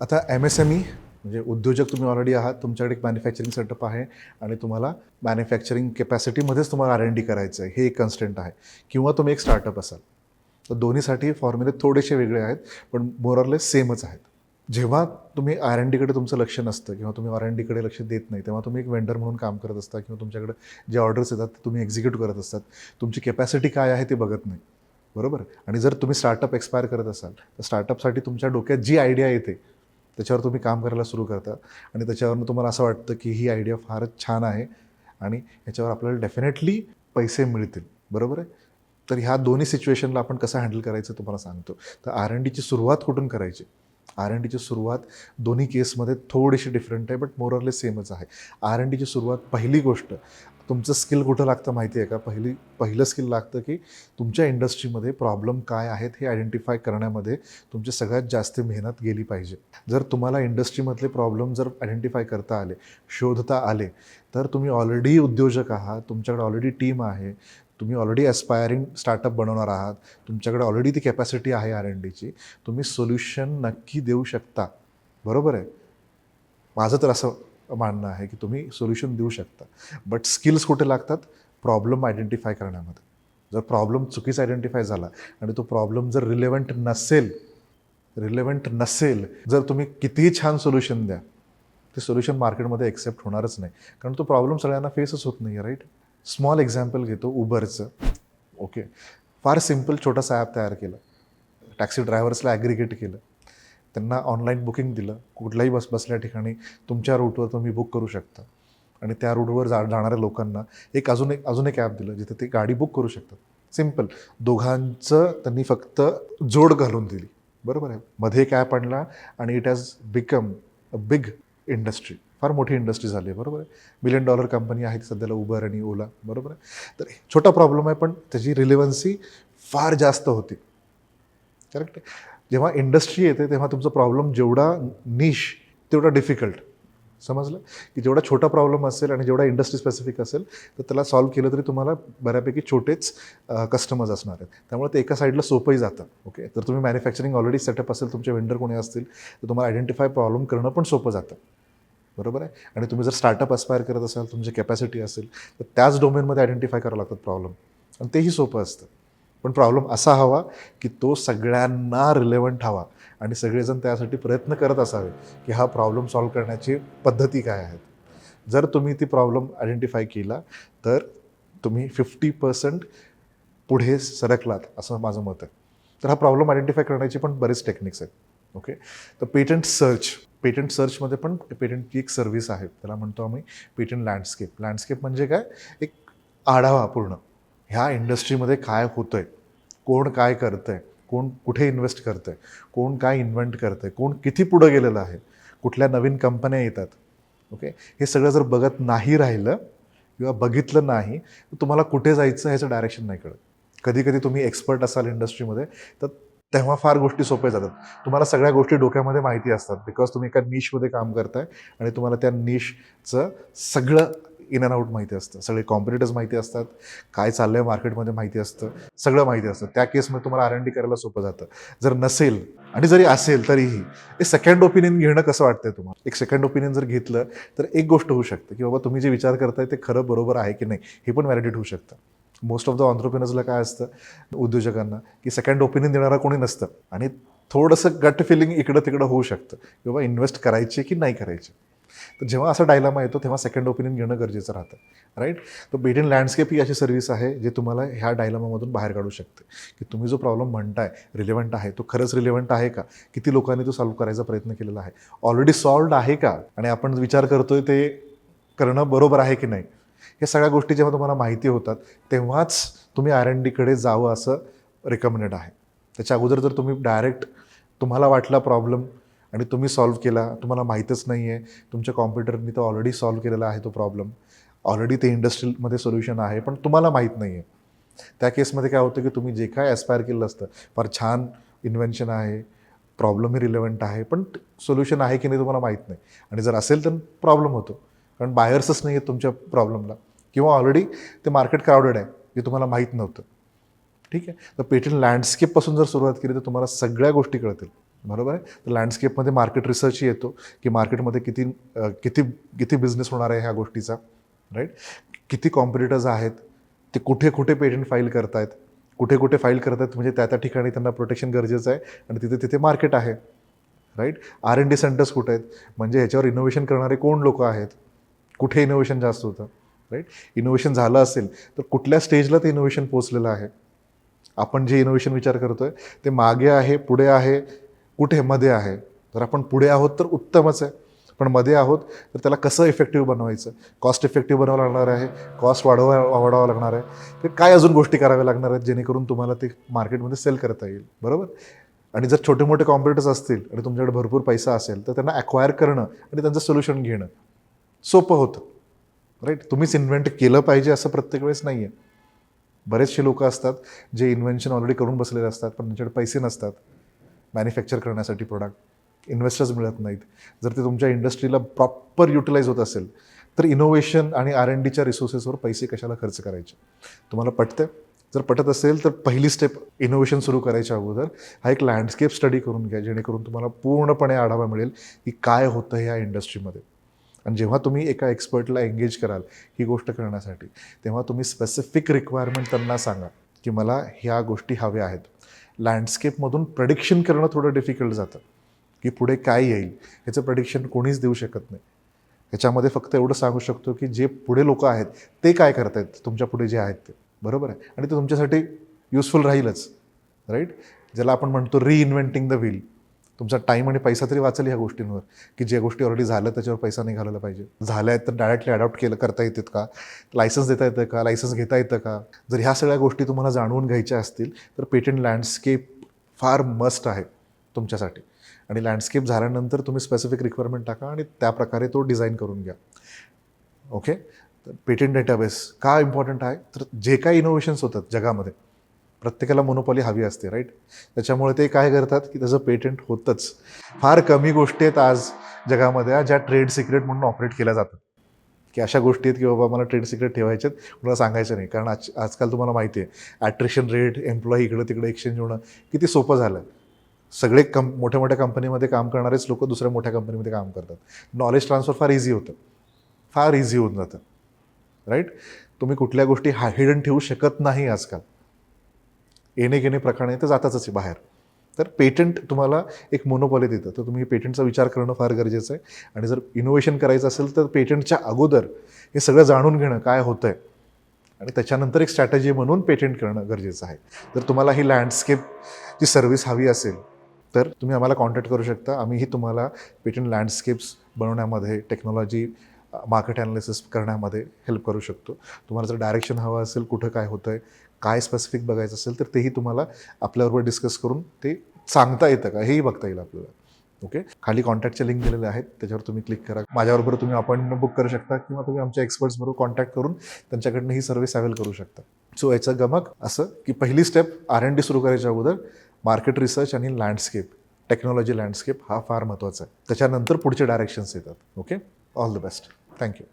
आता M S M E म्हणजे उद्योजक तुम्ही ऑलरेडी आहात तुमच्याकडे एक मॅन्युफॅक्चरिंग सेटअप आहे आणि तुम्हाला मॅन्युफॅक्चरिंग कॅपॅसिटीमध्येच तुम्हाला आर एन डी करायचं आहे हे एक कन्स्टंट आहे. किंवा तुम्ही एक स्टार्टअप असाल. तर दोन्हीसाठी फॉर्म्युले थोडेसे वेगळे आहेत पण मोरलेस सेमच आहेत. जेव्हा तुम्ही आर एन डीकडे तुमचं लक्ष नसतं किंवा तुम्ही आर एन डीकडे लक्ष देत नाही तेव्हा तुम्ही एक वेंडर म्हणून काम करत असता किंवा तुमच्याकडे जे ऑर्डर्स येतात ते तुम्ही एक्झिक्यूट करत असतात. तुमची कॅपॅसिटी काय आहे ते बघत नाही. बरोबर? आणि जर तुम्ही स्टार्टअप एक्सपायर करत असाल तर स्टार्टअपसाठी तुमच्या डोक्यात जी आयडिया येते त्याच्यावर तुम्ही काम करायला सुरू करता. आणि त्याच्यावरनं तुम्हाला असं वाटतं की ही आयडिया फारच छान आहे आणि ह्याच्यावर आपल्याला डेफिनेटली पैसे मिळतील. बरोबर आहे? तर ह्या दोन्ही सिच्युएशनला आपण कसं हँडल करायचं तुम्हाला सांगतो. तर आर एन डीची सुरुवात कुठून करायची? आर एन डीची सुरुवात दोन्ही केसमध्ये थोडीशी डिफरंट आहे बट मोरले सेमच आहे. आर एन डीची सुरुवात पहिली गोष्ट तुमचं स्किल कुठं लागतं माहिती आहे का? पहिली पहिलं स्किल लागतं की तुमच्या इंडस्ट्रीमध्ये प्रॉब्लेम काय आहेत हे आयडेंटिफाय करण्यामध्ये तुमची सगळ्यात जास्त मेहनत गेली पाहिजे. जर तुम्हाला इंडस्ट्रीमधले प्रॉब्लेम जर आयडेंटिफाय करता आले शोधता आले तर तुम्ही ऑलरेडी उद्योजक आहात तुमच्याकडे ऑलरेडी टीम आहे तुम्ही ऑलरेडी ॲस्पायरिंग स्टार्टअप बनवणार आहात. तुमच्याकडे ऑलरेडी ती कॅपॅसिटी आहे आर एन डीची तुम्ही सोल्युशन नक्की देऊ शकता. बरोबर आहे? माझं तर असं मानणं आहे की तुम्ही सोल्युशन देऊ शकता. बट स्किल्स कुठे लागतात? प्रॉब्लेम आयडेंटिफाय करण्यामध्ये. जर प्रॉब्लेम चुकीचा आयडेंटिफाय झाला आणि तो प्रॉब्लेम जर रिलेवंट नसेल रिलेवंट नसेल जर तुम्ही कितीही छान सोल्युशन द्या ते सोल्युशन मार्केटमध्ये एक्सेप्ट होणारच नाही. कारण तो प्रॉब्लेम सगळ्यांना फेसच होत नाही आहे राईट स्मॉल एक्झाम्पल घेतो उबरचं ओके फार सिंपल छोटासा ॲप तयार केलं. टॅक्सी ड्रायव्हर्सला ॲग्रिगेट केलं. त्यांना ऑनलाईन बुकिंग दिलं. कुठल्याही बस बसल्या ठिकाणी तुमच्या रूटवर तुम्ही बुक करू शकता. आणि त्या रूटवर जा जाणाऱ्या लोकांना एक अजून एक अजून एक ॲप दिलं जिथे ते गाडी बुक करू शकतात. सिंपल दोघांचं त्यांनी फक्त जोड घालून दिली. बरोबर आहे? मध्ये एक ॲप आणला आणि it has become a big industry फार मोठी इंडस्ट्री झाली आहे बरोबर आहे? मिलियन डॉलर कंपनी आहे सध्याला उबर आणि ओला बरोबर आहे? तर छोटा प्रॉब्लेम आहे पण त्याची रिलेव्हन्सी फार जास्त होती. करेक्ट जेव्हा इंडस्ट्री येते तेव्हा तुमचा प्रॉब्लेम जेवढा निश तेवढा डिफिकल्ट समजलं? की जेवढा छोटा प्रॉब्लेम असेल आणि जेवढा इंडस्ट्री स्पेसिफिक असेल तर त्याला सॉल्व्ह केलं तरी तुम्हाला बऱ्यापैकी छोटेच कस्टमर्स असणार आहेत. त्यामुळे ते एका साईडला सोपंही जातं ओके तर तुम्ही मॅन्युफॅक्चरिंग ऑलरेडी सेटअप असेल तुमचे वेंडर कोणी असतील तर तुम्हाला आयडेंटिफाय प्रॉब्लेम करणं पण सोपं जातं. बरोबर आहे? आणि तुम्ही जर स्टार्टअप अस्पायर करत असाल तुमची कॅपॅसिटी असेल तर त्याच डोमेनमध्ये आयडेंटिफाय करावं लागतात प्रॉब्लेम आणि तेही सोपं असतं. पण प्रॉब्लेम असा हवा की तो सगळ्यांना रिलेवंट हवा. आणि सगळेजण त्यासाठी प्रयत्न करत असावे की हा प्रॉब्लेम सॉल्व्ह करण्याची पद्धती काय आहेत. जर तुम्ही ती प्रॉब्लेम आयडेंटिफाय केला तर तुम्ही फिफ्टी पर्सेंट पुढे सरकलात असं माझं मत आहे. तर हा प्रॉब्लेम आयडेंटिफाय करण्याची पण बरेच टेक्निक्स आहेत. ओके तर पेटंट सर्च पेटंट सर्चमध्ये पण पेटंटची एक सर्व्हिस आहे. त्याला म्हणतो आम्ही पेटंट लँडस्केप. लँडस्केप म्हणजे काय? एक आढावा पूर्ण. ह्या इंडस्ट्रीमध्ये काय होतं आहे कोण काय करतं आहे कोण कुठे इन्व्हेस्ट करतं आहे कोण काय इन्व्हेंट करतं आहे कोण किती पुढं गेलेलं आहे? कुठल्या नवीन कंपन्या येतात? ओके? हे सगळं जर बघत नाही राहिलं किंवा बघितलं नाही तर तुम्हाला कुठे जायचं ह्याचं डायरेक्शन नाही कळत. कधी कधी तुम्ही एक्सपर्ट असाल इंडस्ट्रीमध्ये तर तेव्हा फार गोष्टी सोप्या जातात. तुम्हाला सगळ्या गोष्टी डोक्यामध्ये माहिती असतात. बिकॉज तुम्ही एका निशमध्ये काम करताय आणि तुम्हाला त्या निशचं सगळं इन अँड आउट माहिती असतं. सगळे कॉम्पिटेटर्स माहिती असतात. काय चाललं आहे मार्केटमध्ये माहिती असतं. सगळं माहिती असतं. त्या केसमध्ये तुम्हाला आर एन डी करायला सोपं जातं. जर नसेल आणि जरी असेल तरीही हे सेकंड ओपिनियन घेणं कसं वाटतंय तुम्हाला? एक सेकंड ओपिनियन जर घेतलं तर एक गोष्ट होऊ शकते की बाबा तुम्ही जे विचार करताय ते खरं बरोबर आहे की नाही हे पण व्हॅलिडेट होऊ शकतं. मोस्ट ऑफ द ऑन्टरप्रिनर्सला काय असतं? उद्योजकांना की सेकंड ओपिनियन देणारा कोणी नसतं. आणि थोडंसं गट फिलिंग इकडं तिकडं होऊ शकतं. की बाबा इन्व्हेस्ट करायची की नाही करायचे. तर जेव्हा असा डायलामा येतो तेव्हा सेकंड ओपिनियन घेणं गरजेचं राहतं. राईट तर बेट इन लँडस्केप ही अशी सर्व्हिस आहे जे तुम्हाला ह्या डायलामामधून बाहेर काढू शकते. की तुम्ही जो प्रॉब्लेम म्हणताय रिलेव्हंट आहे तो खरंच रिलेव्हंट आहे का? किती लोकांनी तो सॉल्व्ह करायचा प्रयत्न केलेला आहे? ऑलरेडी सॉल्व्ड आहे का? आणि आपण विचार करतोय ते करणं बरोबर आहे की नाही? हे सगळ्या गोष्टी जेव्हा तुम्हाला माहिती होतात तेव्हाच तुम्ही आर एन डीकडे जावं असं रेकमेंडेड आहे. त्याच्या अगोदर जर तुम्ही डायरेक्ट तुम्हाला वाटला प्रॉब्लेम आणि तुम्ही सॉल्व्ह केला तुम्हाला माहीतच नाही आहे तुमच्या कॉम्प्युटरनी तो ऑलरेडी सॉल्व्ह केलेला आहे तो प्रॉब्लेम ऑलरेडी ते इंडस्ट्रीमध्ये सोल्युशन आहे पण तुम्हाला माहीत नाही आहे त्या केसमध्ये काय होतं की तुम्ही जे काय ॲस्पायर केलं असतं फार छान इन्व्हेन्शन आहे प्रॉब्लेमही रिलेवंट आहे पण सोल्युशन आहे की नाही तुम्हाला माहीत नाही. आणि जर असेल तर प्रॉब्लेम होतो. कारण बायर्सच नाही आहेत तुमच्या प्रॉब्लेमला किंवा ऑलरेडी ते मार्केट क्राऊडेड आहे जे तुम्हाला माहीत नव्हतं. ठीक आहे? तर पेटंट लँडस्केपपासून जर सुरुवात केली तर तुम्हाला सगळ्या गोष्टी कळतील. बरोबर आहे? तर लँडस्केपमध्ये मार्केट रिसर्च येतो की मार्केटमध्ये किती किती किती बिझनेस होणार आहे ह्या गोष्टीचा राईट किती कॉम्पिटिटर्स आहेत ते कुठे कुठे पेटंट फाईल करतायत कुठे कुठे फाईल करतायत म्हणजे त्या त्या ठिकाणी त्यांना प्रोटेक्शन गरजेचं आहे आणि तिथे तिथे मार्केट आहे right R and D centres कुठे आहेत? म्हणजे ह्याच्यावर इनोव्हेशन करणारे कोण लोक आहेत? कुठे इनोव्हेशन जास्त होतं? राईट? इनोव्हेशन झालं असेल तर कुठल्या स्टेजला ते इनोव्हेशन पोचलेलं आहे? आपण जे इनोव्हेशन विचार करतो आहे ते मागे आहे पुढे आहे कुठे? मध्ये आहे. जर आपण पुढे आहोत तर उत्तमच आहे. पण मध्ये आहोत तर त्याला कसं इफेक्टिव्ह बनवायचं? कॉस्ट इफेक्टिव्ह बनवावं लागणार आहे कॉस्ट वाढवा वाढवावं लागणार आहे. तर काय अजून गोष्टी कराव्या लागणार आहेत जेणेकरून तुम्हाला ते मार्केटमध्ये सेल करता येईल? बरोबर? आणि जर छोटे मोठे कॉम्पिटिटर्स असतील आणि तुमच्याकडे भरपूर पैसा असेल तर त्यांना ॲक्वायर करणं आणि त्यांचं सोल्युशन घेणं सोपं होतं. राईट तुम्हीच इन्व्हेंट केलं पाहिजे असं प्रत्येक वेळेस नाही आहे बरेचसे लोक असतात जे इन्व्हेन्शन ऑलरेडी करून बसलेले असतात पण त्यांच्याकडे पैसे नसतात. मॅन्युफॅक्चर करण्यासाठी प्रोडक्ट इन्व्हेस्टर्स मिळत नाहीत. जर ते तुमच्या इंडस्ट्रीला प्रॉपर युटिलाइज होत असेल तर इनोव्हेशन आणि आर एन डीच्या रिसोर्सेसवर पैसे कशाला खर्च करायचे? तुम्हाला पटतं जर पटत असेल तर पहिली स्टेप इनोव्हेशन सुरू करायच्या अगोदर हा एक लँडस्केप स्टडी करून घ्या जेणेकरून तुम्हाला पूर्णपणे आढावा मिळेल की काय होतं ह्या इंडस्ट्रीमध्ये आणि जेव्हा तुम्ही एका एक्सपर्टला एंगेज कराल ही गोष्ट करण्यासाठी तेव्हा तुम्ही स्पेसिफिक रिक्वायरमेंट त्यांना सांगा की मला ह्या गोष्टी हव्या आहेत. लँडस्केपमधून प्रडिक्शन करणं थोडं डिफिकल्ट जातं. की पुढे काय येईल ह्याचं प्रडिक्शन कोणीच देऊ शकत नाही. ह्याच्यामध्ये फक्त एवढं सांगू शकतो की जे पुढे लोक आहेत ते काय करतायत तुमच्यापुढे जे आहेत ते. बरोबर आहे? आणि ते तुमच्यासाठी युजफुल राहीलच. राईट ज्याला आपण म्हणतो रिइन्व्हेंटिंग द व्हील तुमचा टाईम आणि पैसा तरी वाचेल ह्या गोष्टींवर. की ज्या गोष्टी ऑलरेडी झाल्या त्याच्यावर पैसा नाही घालवला पाहिजे. झाल्या आहेत तर डायरेक्टली अडॉप्ट केलं करता येतात का? लायसन्स देता येतं का? लायसन्स घेता येतं का? जर ह्या सगळ्या गोष्टी तुम्हाला जाणून घ्यायच्या असतील तर पेटंट लँडस्केप फार मस्ट आहे तुमच्यासाठी. आणि लँडस्केप झाल्यानंतर तुम्ही स्पेसिफिक रिक्वायरमेंट टाका आणि त्या प्रकारे तो डिझाईन करून घ्या. ओके तर पेटंट डेटाबेस का इम्पॉर्टंट आहे? तर जे काही इनोव्हेशन्स होतात जगामध्ये प्रत्येकाला मोनोपॉली हवी असते राईट त्याच्यामुळे ते काय करतात की त्याचं पेटंट होतंच. फार कमी गोष्टी आहेत आज जगामध्ये ज्या ट्रेड सिक्रेट म्हणून ऑपरेट केल्या जातात. की अशा गोष्टी आहेत की बाबा मला ट्रेड सिक्रेट ठेवायचे आहेत कुणाला सांगायचं नाही. कारण आज आजकाल तुम्हाला माहिती आहे ॲट्रिशन रेट एम्प्लॉई इकडं तिकडे एक्सचेंज होणं किती सोपं झालं सगळे कं मोठ्या मोठ्या कंपनीमध्ये काम करणारेच लोक दुसऱ्या मोठ्या कंपनीमध्ये काम करतात. नॉलेज ट्रान्सफर फार इझी होतं. फार इझी होऊन जातं. राईट तुम्ही कुठल्या गोष्टी हा हिडन ठेवू शकत नाही आजकाल. येणे घेणे प्रकरण आहे तर जातच आहे बाहेर. तर पेटंट तुम्हाला एक मोनोपॉली देतं. तर तुम्ही पेटंटचा विचार करणं फार गरजेचं आहे. आणि जर इनोव्हेशन करायचं असेल तर पेटंटच्या अगोदर हे सगळं जाणून घेणं काय होतं आहे आणि त्याच्यानंतर एक स्ट्रॅटेजी म्हणून पेटंट करणं गरजेचं आहे. जर तुम्हाला ही लँडस्केपची सर्व्हिस हवी असेल तर तुम्ही आम्हाला कॉन्टॅक्ट करू शकता. आम्हीही तुम्हाला पेटंट लँडस्केप्स बनवण्यामध्ये टेक्नॉलॉजी मार्केट ॲनालिसिस करण्यामध्ये हेल्प करू शकतो. तुम्हाला जर डायरेक्शन हवं असेल कुठं काय होतं आहे काय स्पेसिफिक बघायचं असेल तर तेही तुम्हाला आपल्याबरोबर डिस्कस करून ते सांगता येतं का? हेही बघता येईल आपल्याला. ओके खाली कॉन्टॅक्टचे लिंक दिलेले आहेत. त्याच्यावर तुम्ही क्लिक करा. माझ्याबरोबर तुम्ही अपॉइंटमेंट बुक करू शकता किंवा तुम्ही आमच्या एक्सपर्ट्सबरोबर कॉन्टॅक्ट करून त्यांच्याकडनं ही सर्व्हिस अवेल करू शकता. सो याचं गमक असं की पहिली स्टेप आर एन डी सुरू करायच्या अगोदर मार्केट रिसर्च आणि लँडस्केप टेक्नॉलॉजी लँडस्केप हा फार महत्त्वाचा आहे. त्याच्यानंतर पुढचे डायरेक्शन्स येतात. Okay all the best thank you